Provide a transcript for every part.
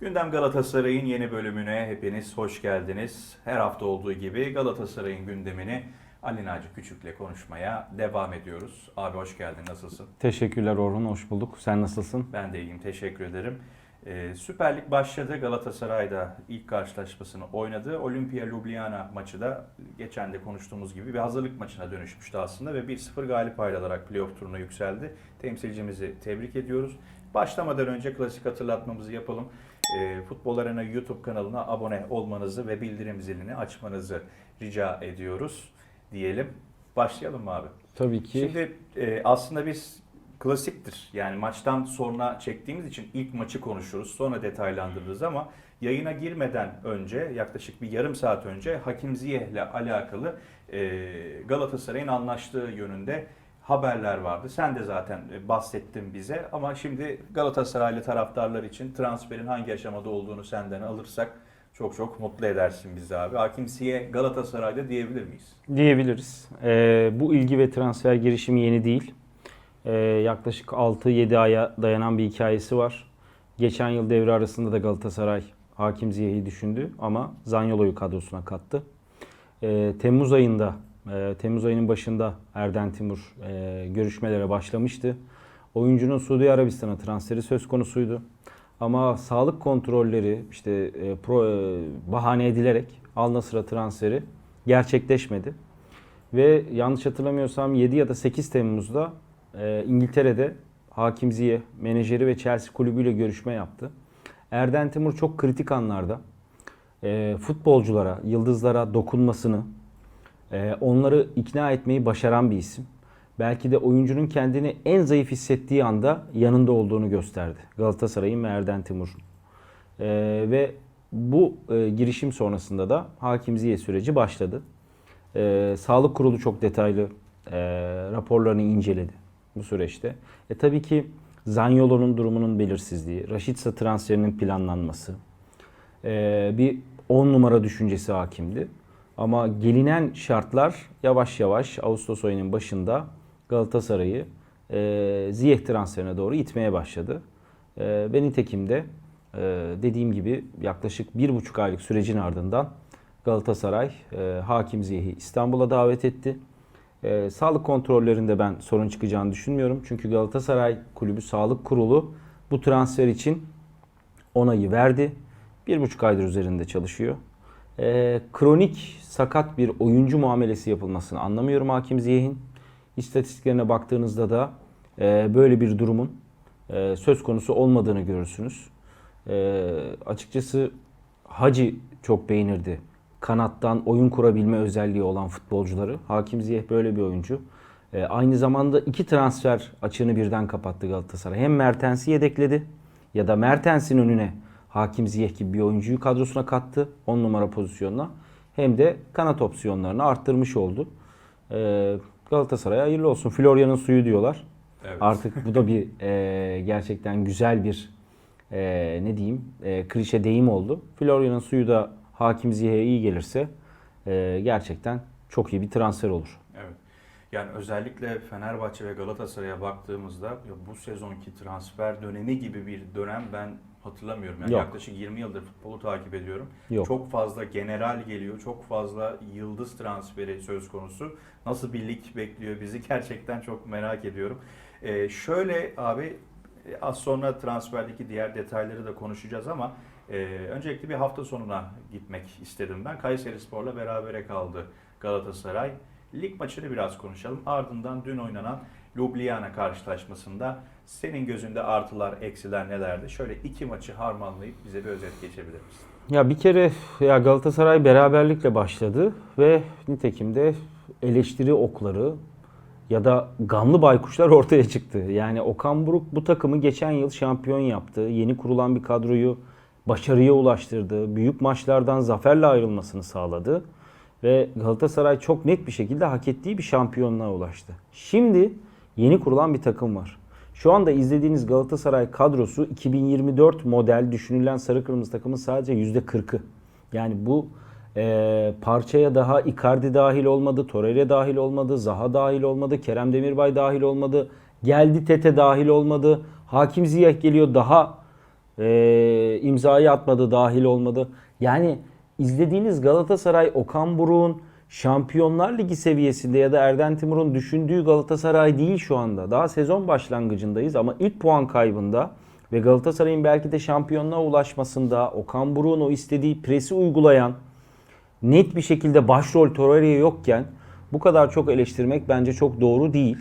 Gündem Galatasaray'ın yeni bölümüne hepiniz hoş geldiniz. Her hafta olduğu gibi Galatasaray'ın gündemini Ali Naci Küçük'le konuşmaya devam ediyoruz. Abi hoş geldin, nasılsın? Teşekkürler Orhun, hoş bulduk. Sen nasılsın? Ben de iyiyim, teşekkür ederim. Ee, Süper Lig başladı. Galatasaray'da ilk karşılaşmasını oynadı. Olimpia Ljubljana maçı da geçen de konuştuğumuz gibi bir hazırlık maçına dönüşmüştü aslında ve 1-0 galip ayrılarak playoff turuna yükseldi. Temsilcimizi tebrik ediyoruz. Başlamadan önce klasik hatırlatmamızı yapalım. E, Futbol Arena YouTube kanalına abone olmanızı ve bildirim zilini açmanızı rica ediyoruz diyelim. Başlayalım mı abi? Tabii ki. Şimdi e, aslında biz klasiktir. Yani maçtan sonra çektiğimiz için ilk maçı konuşuruz. Sonra detaylandırırız ama yayına girmeden önce yaklaşık bir yarım saat önce Hakim Ziyeh ile alakalı e, Galatasaray'ın anlaştığı yönünde haberler vardı. Sen de zaten e, bahsettin bize ama şimdi Galatasaraylı taraftarlar için transferin hangi aşamada olduğunu senden alırsak çok çok mutlu edersin bizi abi. Hakim Ziyeh Galatasaray'da diyebilir miyiz? Diyebiliriz. Ee, bu ilgi ve transfer girişimi yeni değil. Ee, yaklaşık 6-7 aya dayanan bir hikayesi var. Geçen yıl devre arasında da Galatasaray Hakim Ziyech'i düşündü ama Zanyolo'yu kadrosuna kattı. Ee, Temmuz ayında, e, Temmuz ayının başında Erden Timur e, görüşmelere başlamıştı. Oyuncunun Suudi Arabistan'a transferi söz konusuydu. Ama sağlık kontrolleri işte e, pro, e, bahane edilerek Al Nassr'a transferi gerçekleşmedi. Ve yanlış hatırlamıyorsam 7 ya da 8 Temmuz'da e, İngiltere'de Hakim Ziyeh menajeri ve Chelsea kulübüyle görüşme yaptı. Erden Timur çok kritik anlarda e, futbolculara, yıldızlara dokunmasını, onları ikna etmeyi başaran bir isim. Belki de oyuncunun kendini en zayıf hissettiği anda yanında olduğunu gösterdi. Galatasaray'ın ve Erden Timur'un. E, ve bu e, girişim sonrasında da Hakim Ziyeh süreci başladı. E, Sağlık Kurulu çok detaylı e, raporlarını inceledi bu süreçte. E tabii ki Zanyolo'nun durumunun belirsizliği, Raşitsa transferinin planlanması, e, bir 10 numara düşüncesi hakimdi. Ama gelinen şartlar yavaş yavaş Ağustos ayının başında Galatasaray'ı e, Ziyech transferine doğru itmeye başladı. E, ve nitekim de e, dediğim gibi yaklaşık bir buçuk aylık sürecin ardından Galatasaray e, Hakim Ziyech'i İstanbul'a davet etti. E, sağlık kontrollerinde ben sorun çıkacağını düşünmüyorum. Çünkü Galatasaray Kulübü Sağlık Kurulu bu transfer için onayı verdi. Bir buçuk aydır üzerinde çalışıyor. E, kronik sakat bir oyuncu muamelesi yapılmasını anlamıyorum Hakim Ziyech'in. İstatistiklerine baktığınızda da e, böyle bir durumun e, söz konusu olmadığını görürsünüz. E, açıkçası Hacı çok beğenirdi. Kanattan oyun kurabilme özelliği olan futbolcuları. Hakim Ziyech böyle bir oyuncu. E, aynı zamanda iki transfer açığını birden kapattı Galatasaray. Hem Mertens'i yedekledi ya da Mertens'in önüne Hakim Ziyech gibi bir oyuncuyu kadrosuna kattı 10 numara pozisyonuna. Hem de kanat opsiyonlarını arttırmış oldu. E, Galatasaray'a hayırlı olsun. Florya'nın suyu diyorlar. Evet. Artık bu da bir e, gerçekten güzel bir e, ne diyeyim e, klişe deyim oldu. Florya'nın suyu da Hakim Ziyech'e iyi gelirse e, gerçekten çok iyi bir transfer olur. Evet. Yani özellikle Fenerbahçe ve Galatasaray'a baktığımızda bu sezonki transfer dönemi gibi bir dönem ben hatırlamıyorum. Yani Yok. yaklaşık 20 yıldır futbolu takip ediyorum. Yok. Çok fazla general geliyor, çok fazla yıldız transferi söz konusu. Nasıl bir lig bekliyor bizi gerçekten çok merak ediyorum. Ee, şöyle abi e, az sonra transferdeki diğer detayları da konuşacağız ama e, öncelikle bir hafta sonuna gitmek istedim ben. Kayseri Spor'la berabere kaldı Galatasaray. Lig maçını biraz konuşalım. Ardından dün oynanan Ljubljana karşılaşmasında senin gözünde artılar, eksiler nelerdi? Şöyle iki maçı harmanlayıp bize bir özet geçebilir misin? Ya bir kere ya Galatasaray beraberlikle başladı ve nitekim de eleştiri okları ya da gamlı baykuşlar ortaya çıktı. Yani Okan Buruk bu takımı geçen yıl şampiyon yaptı. Yeni kurulan bir kadroyu başarıya ulaştırdı. Büyük maçlardan zaferle ayrılmasını sağladı. Ve Galatasaray çok net bir şekilde hak ettiği bir şampiyonluğa ulaştı. Şimdi yeni kurulan bir takım var. Şu anda izlediğiniz Galatasaray kadrosu 2024 model düşünülen sarı kırmızı takımın sadece %40'ı. Yani bu e, parçaya daha Icardi dahil olmadı, Torreira dahil olmadı, Zaha dahil olmadı, Kerem Demirbay dahil olmadı, geldi Tete dahil olmadı, Hakim Ziyech geliyor daha Ee, imzayı atmadı, dahil olmadı. Yani izlediğiniz Galatasaray, Okan Buruk'un Şampiyonlar Ligi seviyesinde ya da Erden Timur'un düşündüğü Galatasaray değil şu anda. Daha sezon başlangıcındayız ama ilk puan kaybında ve Galatasaray'ın belki de şampiyonluğa ulaşmasında Okan Buruk'un o istediği presi uygulayan net bir şekilde başrol Torreira yokken bu kadar çok eleştirmek bence çok doğru değil.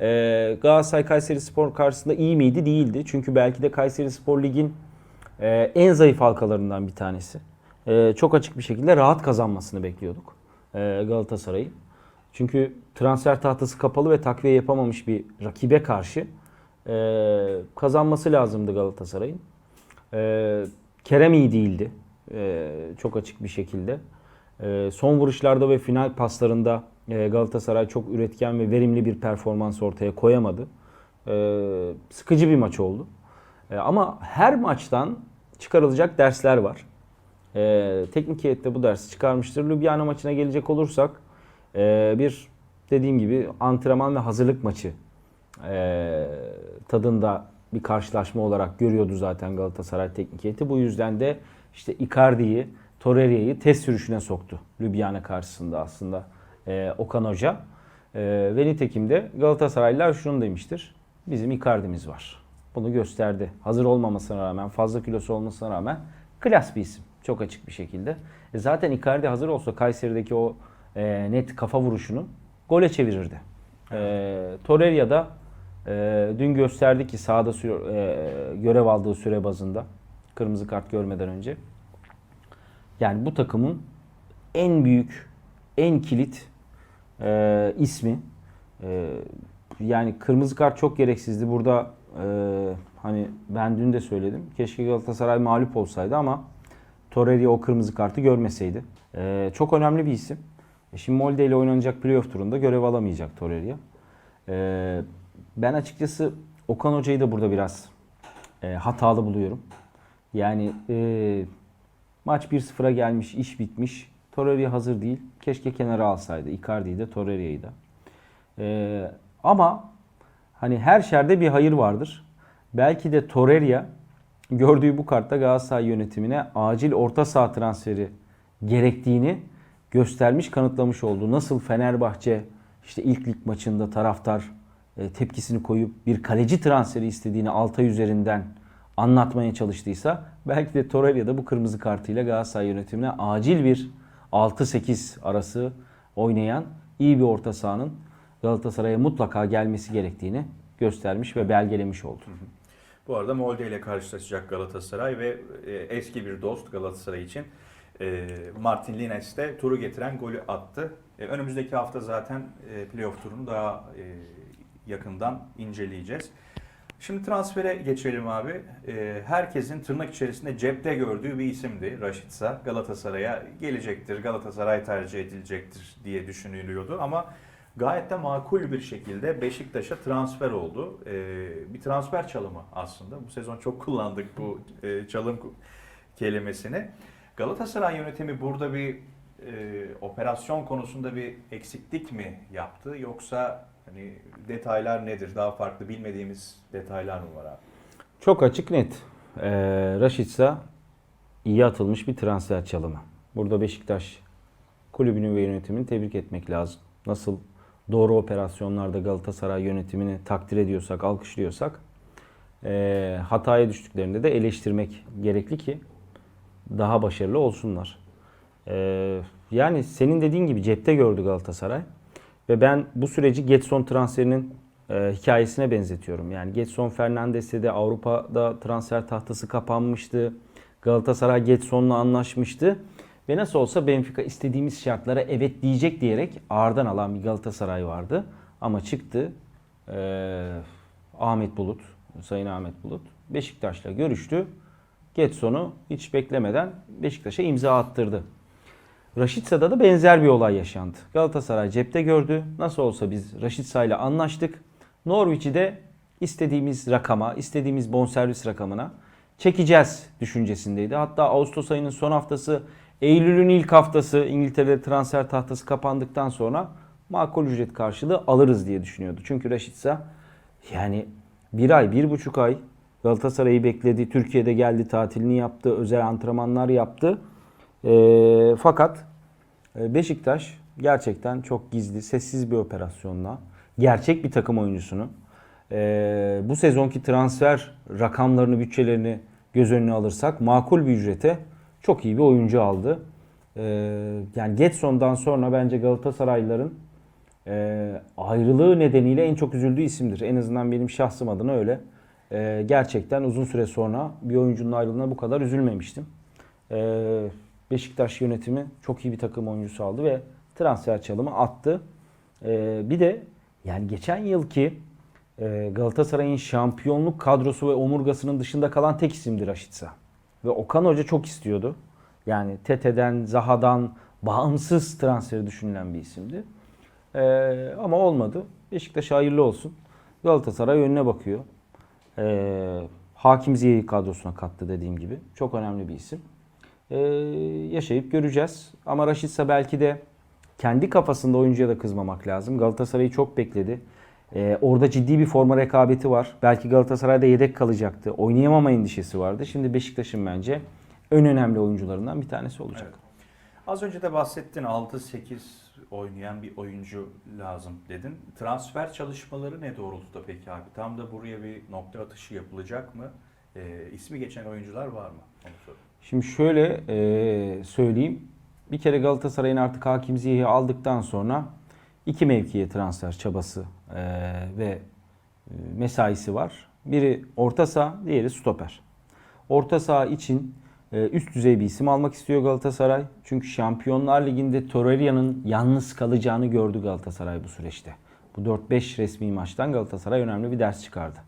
Ee, Galatasaray Kayseri Spor karşısında iyi miydi? Değildi. Çünkü belki de Kayseri Spor Lig'in e, en zayıf halkalarından bir tanesi. Ee, çok açık bir şekilde rahat kazanmasını bekliyorduk e, Galatasaray'ın. Çünkü transfer tahtası kapalı ve takviye yapamamış bir rakibe karşı e, kazanması lazımdı Galatasaray'ın. E, Kerem iyi değildi. E, çok açık bir şekilde. E, son vuruşlarda ve final paslarında e, Galatasaray çok üretken ve verimli bir performans ortaya koyamadı. E, sıkıcı bir maç oldu. E, ama her maçtan çıkarılacak dersler var. E, teknik heyette bu dersi çıkarmıştır. Ljubljana maçına gelecek olursak e, bir dediğim gibi antrenman ve hazırlık maçı e, tadında bir karşılaşma olarak görüyordu zaten Galatasaray teknik heyeti. Bu yüzden de işte Icardi'yi, Torreira'yı test sürüşüne soktu Ljubljana karşısında aslında e, Okan Hoca. E, ve nitekim de Galatasaraylılar şunu demiştir. Bizim Icardi'miz var. Bunu gösterdi. Hazır olmamasına rağmen, fazla kilosu olmasına rağmen klas bir isim. Çok açık bir şekilde. E zaten Icardi hazır olsa Kayseri'deki o e, net kafa vuruşunu gole çevirirdi. E, Torreira da e, dün gösterdi ki sahada süre- e, görev aldığı süre bazında kırmızı kart görmeden önce. Yani bu takımın en büyük, en kilit e, ismi. E, yani kırmızı kart çok gereksizdi. Burada e, hani ben dün de söyledim. Keşke Galatasaray mağlup olsaydı ama Torreira o kırmızı kartı görmeseydi. E, çok önemli bir isim. E, şimdi Molde ile oynanacak playoff turunda görev alamayacak Torreira. E, ben açıkçası Okan Hoca'yı da burada biraz e, hatalı buluyorum. Yani e, maç 1-0'a gelmiş, iş bitmiş. Torreira hazır değil. Keşke kenara alsaydı. Icardi'yi de Torreira'yı da. E, ama hani her şerde bir hayır vardır. Belki de Torreira gördüğü bu kartta Galatasaray yönetimine acil orta saha transferi gerektiğini göstermiş, kanıtlamış oldu. Nasıl Fenerbahçe işte ilk lig maçında taraftar e, tepkisini koyup bir kaleci transferi istediğini Altay üzerinden anlatmaya çalıştıysa belki de Torreira da bu kırmızı kartıyla Galatasaray yönetimine acil bir 6-8 arası oynayan iyi bir orta sahanın Galatasaray'a mutlaka gelmesi gerektiğini göstermiş ve belgelemiş oldu. Bu arada Molde ile karşılaşacak Galatasaray ve e, eski bir dost Galatasaray için e, Martin Lines de turu getiren golü attı. E, önümüzdeki hafta zaten playoff turunu daha yakından inceleyeceğiz. Şimdi transfere geçelim abi. Herkesin tırnak içerisinde cepte gördüğü bir isimdi Raşitsa. Galatasaray'a gelecektir, Galatasaray tercih edilecektir diye düşünülüyordu ama gayet de makul bir şekilde Beşiktaş'a transfer oldu. Ee, bir transfer çalımı aslında. Bu sezon çok kullandık bu e, çalım kelimesini. Galatasaray yönetimi burada bir e, operasyon konusunda bir eksiklik mi yaptı yoksa hani detaylar nedir? Daha farklı bilmediğimiz detaylar mı var abi? Çok açık net. Ee, Raşitsa iyi atılmış bir transfer çalımı. Burada Beşiktaş kulübünü ve yönetimini tebrik etmek lazım. Nasıl doğru operasyonlarda Galatasaray yönetimini takdir ediyorsak, alkışlıyorsak ee, hataya düştüklerinde de eleştirmek gerekli ki daha başarılı olsunlar. Ee, yani senin dediğin gibi cepte gördü Galatasaray. Ve ben bu süreci Getson transferinin e, hikayesine benzetiyorum. Yani Getson Fernandes'e de Avrupa'da transfer tahtası kapanmıştı. Galatasaray Getson'la anlaşmıştı. Ve nasıl olsa Benfica istediğimiz şartlara evet diyecek diyerek ağırdan alan bir Galatasaray vardı. Ama çıktı e, Ahmet Bulut, Sayın Ahmet Bulut Beşiktaş'la görüştü. Getson'u hiç beklemeden Beşiktaş'a imza attırdı. Raşitsa'da da benzer bir olay yaşandı. Galatasaray cepte gördü. Nasıl olsa biz Raşitsa ile anlaştık. Norwich'i de istediğimiz rakama, istediğimiz bonservis rakamına çekeceğiz düşüncesindeydi. Hatta Ağustos ayının son haftası, Eylül'ün ilk haftası İngiltere'de transfer tahtası kapandıktan sonra makul ücret karşılığı alırız diye düşünüyordu. Çünkü Raşitsa yani bir ay, bir buçuk ay Galatasaray'ı bekledi. Türkiye'de geldi tatilini yaptı. Özel antrenmanlar yaptı. Ee, fakat e, Beşiktaş gerçekten çok gizli, sessiz bir operasyonla gerçek bir takım oyuncusunu e, bu sezonki transfer rakamlarını, bütçelerini göz önüne alırsak makul bir ücrete çok iyi bir oyuncu aldı. E, yani Getson'dan sonra bence Galatasaraylıların e, ayrılığı nedeniyle en çok üzüldüğü isimdir. En azından benim şahsım adına öyle. E, gerçekten uzun süre sonra bir oyuncunun ayrılığına bu kadar üzülmemiştim. E, Beşiktaş yönetimi çok iyi bir takım oyuncusu aldı ve transfer çalımı attı. E, bir de yani geçen yılki e, Galatasaray'ın şampiyonluk kadrosu ve omurgasının dışında kalan tek isimdir Raşitsa. Ve Okan Hoca çok istiyordu. Yani Tete'den, Zaha'dan bağımsız transferi düşünülen bir isimdi. Ee, ama olmadı. Beşiktaş hayırlı olsun. Galatasaray önüne bakıyor. Ee, Hakim Ziyech'i kadrosuna kattı dediğim gibi. Çok önemli bir isim. Ee, yaşayıp göreceğiz. Ama Raşitsa belki de kendi kafasında oyuncuya da kızmamak lazım. Galatasaray'ı çok bekledi. Ee, orada ciddi bir forma rekabeti var. Belki Galatasaray'da yedek kalacaktı. Oynayamama endişesi vardı. Şimdi Beşiktaş'ın bence en önemli oyuncularından bir tanesi olacak. Evet. Az önce de bahsettin 6-8 oynayan bir oyuncu lazım dedin. Transfer çalışmaları ne doğrultuda peki abi? Tam da buraya bir nokta atışı yapılacak mı? Ee, ismi geçen oyuncular var mı? Onu. Şimdi şöyle e, söyleyeyim. Bir kere Galatasaray'ın artık Hakim Ziyech'i aldıktan sonra iki mevkiye transfer çabası e, ve e, mesaisi var. Biri orta saha, diğeri stoper. Orta saha için e, üst düzey bir isim almak istiyor Galatasaray. Çünkü Şampiyonlar Ligi'nde Torreira'nın yalnız kalacağını gördü Galatasaray bu süreçte. Bu 4-5 resmi maçtan Galatasaray önemli bir ders çıkardı.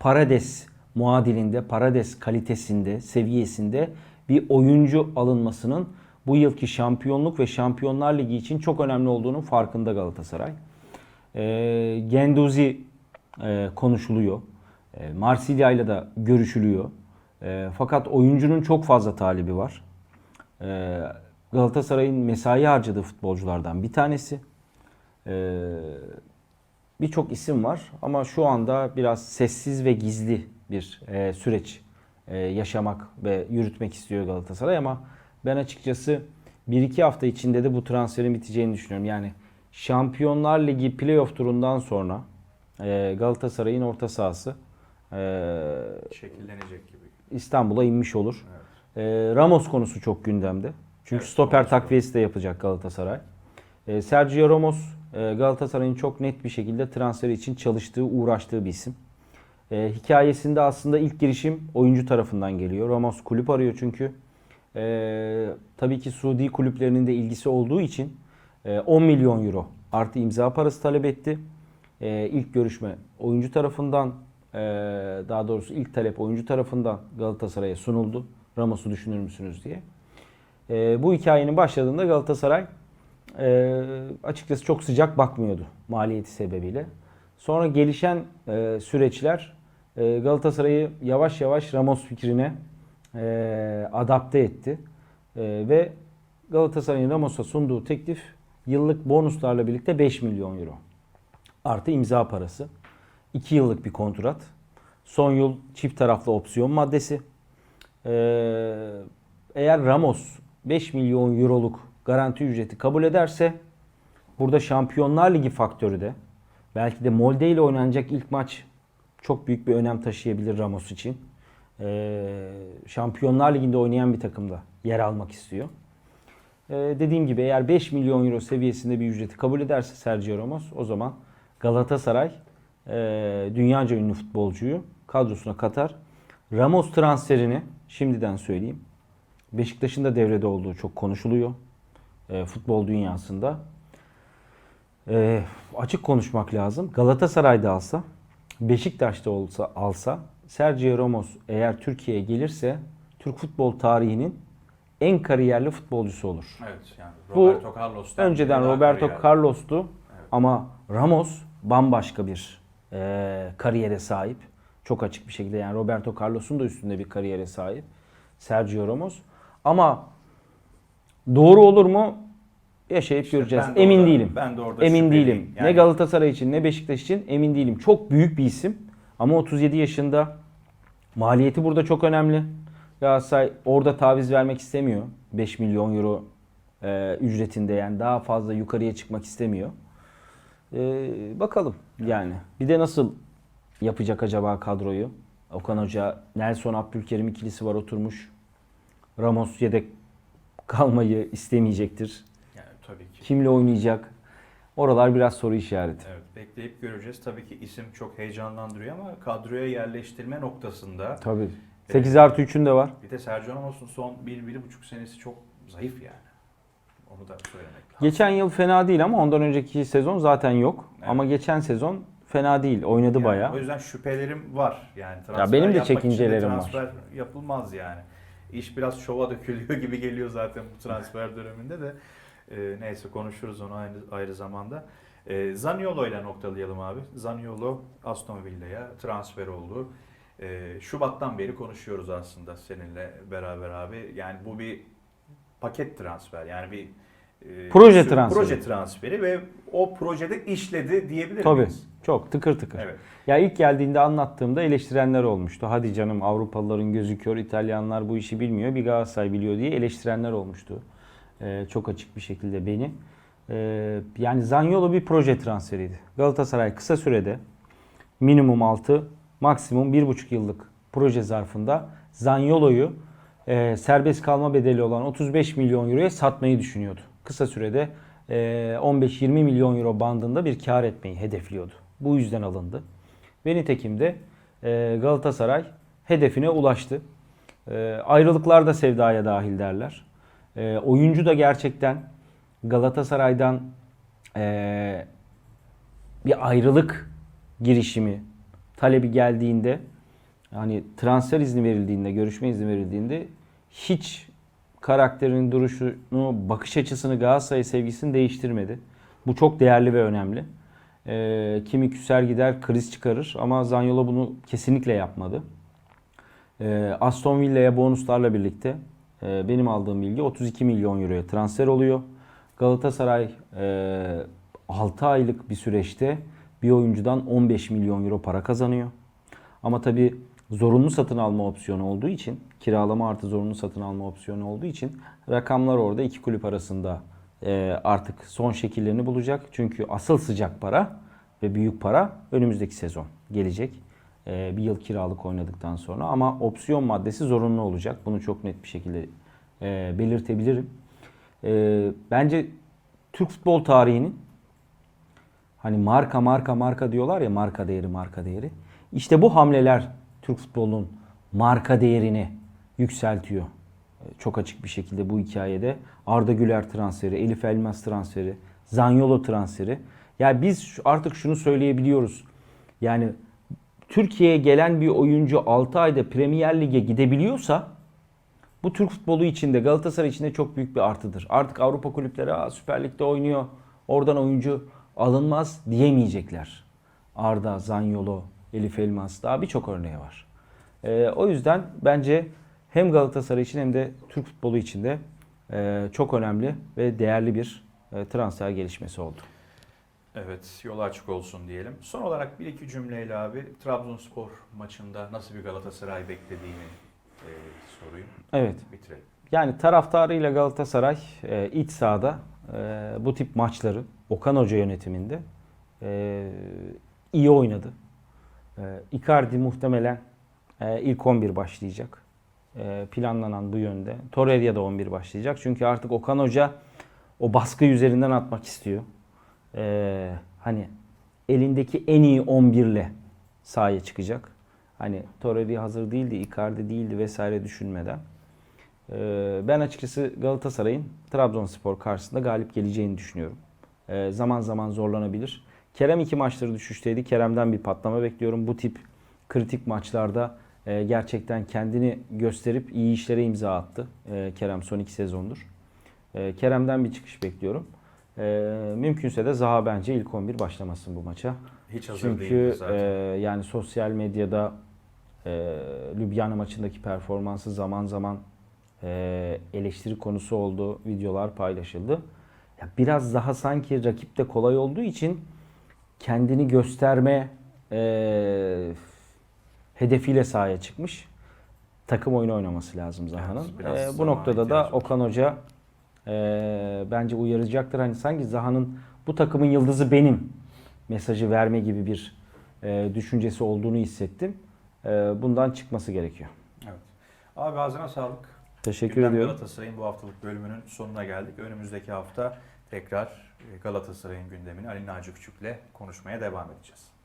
Parades muadilinde, Parades kalitesinde, seviyesinde bir oyuncu alınmasının bu yılki şampiyonluk ve Şampiyonlar Ligi için çok önemli olduğunun farkında Galatasaray. E, Genduzi e, konuşuluyor. E, Marsilya ile de görüşülüyor. E, fakat oyuncunun çok fazla talibi var. E, Galatasaray'ın mesai harcadığı futbolculardan bir tanesi. E, Birçok isim var ama şu anda biraz sessiz ve gizli bir e, süreç e, yaşamak ve yürütmek istiyor Galatasaray ama ben açıkçası 1-2 hafta içinde de bu transferin biteceğini düşünüyorum. Yani Şampiyonlar Ligi playoff turundan sonra e, Galatasaray'ın orta sahası e, Şekillenecek gibi. İstanbul'a inmiş olur. Evet. E, Ramos konusu çok gündemde. Çünkü Evet, stoper Ramos takviyesi de yapacak Galatasaray. E, Sergio Ramos e, Galatasaray'ın çok net bir şekilde transferi için çalıştığı, uğraştığı bir isim. E, hikayesinde aslında ilk girişim oyuncu tarafından geliyor. Ramos kulüp arıyor çünkü. E, tabii ki Suudi kulüplerinin de ilgisi olduğu için e, 10 milyon euro artı imza parası talep etti. E, ilk görüşme oyuncu tarafından e, daha doğrusu ilk talep oyuncu tarafından Galatasaray'a sunuldu. Ramos'u düşünür müsünüz diye. E, bu hikayenin başladığında Galatasaray e, açıkçası çok sıcak bakmıyordu maliyeti sebebiyle. Sonra gelişen e, süreçler e, Galatasaray'ı yavaş yavaş Ramos fikrine e, adapte etti. E, ve Galatasaray'ın Ramos'a sunduğu teklif yıllık bonuslarla birlikte 5 milyon euro. Artı imza parası. 2 yıllık bir kontrat. Son yıl çift taraflı opsiyon maddesi. Ee, eğer Ramos 5 milyon euroluk garanti ücreti kabul ederse burada Şampiyonlar Ligi faktörü de belki de Molde ile oynanacak ilk maç çok büyük bir önem taşıyabilir Ramos için. Ee, Şampiyonlar Ligi'nde oynayan bir takımda yer almak istiyor. Ee, dediğim gibi eğer 5 milyon euro seviyesinde bir ücreti kabul ederse Sergio Ramos o zaman Galatasaray e, dünyaca ünlü futbolcuyu kadrosuna katar. Ramos transferini şimdiden söyleyeyim. Beşiktaş'ın da devrede olduğu çok konuşuluyor e, futbol dünyasında. E, açık konuşmak lazım. Galatasaray'da alsa, Beşiktaş'ta olsa alsa, Sergio Ramos eğer Türkiye'ye gelirse Türk futbol tarihinin en kariyerli futbolcusu olur. Evet yani Bu Roberto Carlos'tan Önceden Roberto kariyer. Carlos'tu Evet. ama Ramos bambaşka bir e, kariyere sahip. Çok açık bir şekilde yani Roberto Carlos'un da üstünde bir kariyere sahip. Sergio Ramos. Ama doğru olur mu? Yaşayıp İşte göreceğiz. de Emin orada- değilim. Ben de orada Emin değilim. Ne Yani Galatasaray için ne Beşiktaş için emin değilim. Çok büyük bir isim ama 37 yaşında maliyeti burada çok önemli. Galatasaray orada taviz vermek istemiyor. 5 milyon euro e, ücretinde yani daha fazla yukarıya çıkmak istemiyor. E, bakalım yani. Bir de nasıl yapacak acaba kadroyu? Okan Hoca, Nelson Abdülkerim ikilisi var oturmuş. Ramos yedek kalmayı istemeyecektir. Yani tabii ki. Kimle oynayacak? Oralar biraz soru işareti. Evet, bekleyip göreceğiz. Tabii ki isim çok heyecanlandırıyor ama kadroya yerleştirme noktasında Tabii. 8 artı 3'ün de var. bir de Sergio Ramos'un son 1-1,5 senesi çok zayıf yani. Onu da söylemek lazım. Geçen yıl fena değil ama ondan önceki sezon zaten yok. Evet. Ama geçen sezon fena değil. Oynadı Yani bayağı. O yüzden şüphelerim var. Yani transfer benim de için de çekincelerim var. transfer yapılmaz yani. İş biraz şova dökülüyor gibi geliyor zaten bu transfer döneminde de. Ee, neyse konuşuruz onu ayrı, ayrı zamanda. Ee, Zaniolo ile noktalayalım abi. Zaniolo Aston Villa'ya transfer oldu. Ee, Şubat'tan beri konuşuyoruz aslında seninle beraber abi. Yani bu bir paket transfer. Yani bir e, Proje sürü- transferi. Proje transferi ve o projede işledi diyebilir Tabii. miyiz? Çok tıkır tıkır. Evet. Ya ilk geldiğinde anlattığımda eleştirenler olmuştu. Hadi canım Avrupalıların gözü kör, İtalyanlar bu işi bilmiyor, bir Galatasaray biliyor diye eleştirenler olmuştu. Ee, çok açık bir şekilde beni. Ee, yani Zaniolo bir proje transferiydi. Galatasaray kısa sürede minimum 6, maksimum 1,5 yıllık proje zarfında Zaniolo'yu e, serbest kalma bedeli olan 35 milyon euroya satmayı düşünüyordu. Kısa sürede e, 15-20 milyon euro bandında bir kar etmeyi hedefliyordu. Bu yüzden alındı. Ve nitekim de e, Galatasaray hedefine ulaştı. E, ayrılıklar da sevdaya dahil derler. E, oyuncu da gerçekten Galatasaray'dan e, bir ayrılık girişimi talebi geldiğinde hani transfer izni verildiğinde, görüşme izni verildiğinde hiç karakterinin duruşunu, bakış açısını, Galatasaray sevgisini değiştirmedi. Bu çok değerli ve önemli. Ee, kimi küser gider, kriz çıkarır ama Zaniolo bunu kesinlikle yapmadı. Ee, Aston Villa'ya bonuslarla birlikte e, benim aldığım bilgi 32 milyon euroya transfer oluyor. Galatasaray e, 6 aylık bir süreçte bir oyuncudan 15 milyon euro para kazanıyor. Ama tabii zorunlu satın alma opsiyonu olduğu için, kiralama artı zorunlu satın alma opsiyonu olduğu için rakamlar orada iki kulüp arasında e, artık son şekillerini bulacak. Çünkü asıl sıcak para ve büyük para önümüzdeki sezon gelecek. E, bir yıl kiralık oynadıktan sonra ama opsiyon maddesi zorunlu olacak. Bunu çok net bir şekilde e, belirtebilirim. E, bence Türk futbol tarihinin Hani marka marka marka diyorlar ya marka değeri marka değeri. İşte bu hamleler Türk futbolunun marka değerini yükseltiyor. Ee, Çok açık bir şekilde bu hikayede Arda Güler transferi, Elif Elmas transferi, Zanyolo transferi. Yani biz artık şunu söyleyebiliyoruz. Yani Türkiye'ye gelen bir oyuncu 6 ayda Premier Lig'e gidebiliyorsa bu Türk futbolu içinde Galatasaray içinde çok büyük bir artıdır. Artık Avrupa kulüpleri Süper Lig'de oynuyor. Oradan oyuncu alınmaz diyemeyecekler. Arda, Zanyolo, Elif Elmas daha birçok örneği var. Ee, o yüzden bence hem Galatasaray için hem de Türk futbolu için de e, çok önemli ve değerli bir e, transfer gelişmesi oldu. Evet, yolu açık olsun diyelim. Son olarak bir iki cümleyle abi Trabzonspor maçında nasıl bir Galatasaray beklediğini e, sorayım. Evet. Bitirelim. Yani taraftarıyla Galatasaray e, iç sahada e, bu tip maçları Okan Hoca yönetiminde e, iyi oynadı. E, Icardi muhtemelen e, ilk 11 başlayacak. E, planlanan bu yönde. Torreira da 11 başlayacak. Çünkü artık Okan Hoca o baskı üzerinden atmak istiyor. E, hani elindeki en iyi 11 ile sahaya çıkacak. Hani Torreira hazır değildi, Icardi değildi vesaire düşünmeden. Ee, Ben açıkçası Galatasaray'ın Trabzonspor karşısında galip geleceğini düşünüyorum. Ee, Zaman zaman zorlanabilir. Kerem iki maçları düşüşteydi. Kerem'den bir patlama bekliyorum. Bu tip kritik maçlarda e, gerçekten kendini gösterip iyi işlere imza attı. e, Kerem son iki sezondur. E, Kerem'den bir çıkış bekliyorum. E, Mümkünse de Zaha bence ilk 11 başlamasın bu maça. Hiç hazır Çünkü zaten. e, yani sosyal medyada e, Ljubljana maçındaki performansı zaman zaman e, eleştiri konusu oldu, videolar paylaşıldı. Ya biraz daha sanki rakip de kolay olduğu için kendini gösterme e, hedefiyle sahaya çıkmış. Takım oyunu oynaması lazım Zaha'nın. Evet, Ee, bu noktada da. Okan Hoca e, bence uyaracaktır. Hani sanki Zaha'nın bu takımın yıldızı benim mesajı verme gibi bir e, düşüncesi olduğunu hissettim. E, bundan çıkması gerekiyor. Evet. Abi ağzına sağlık. Teşekkür Gündem ediyorum. Galatasaray'ın bu haftalık bölümünün sonuna geldik. Önümüzdeki hafta tekrar Galatasaray'ın gündemini Ali Naci Küçük'le konuşmaya devam edeceğiz.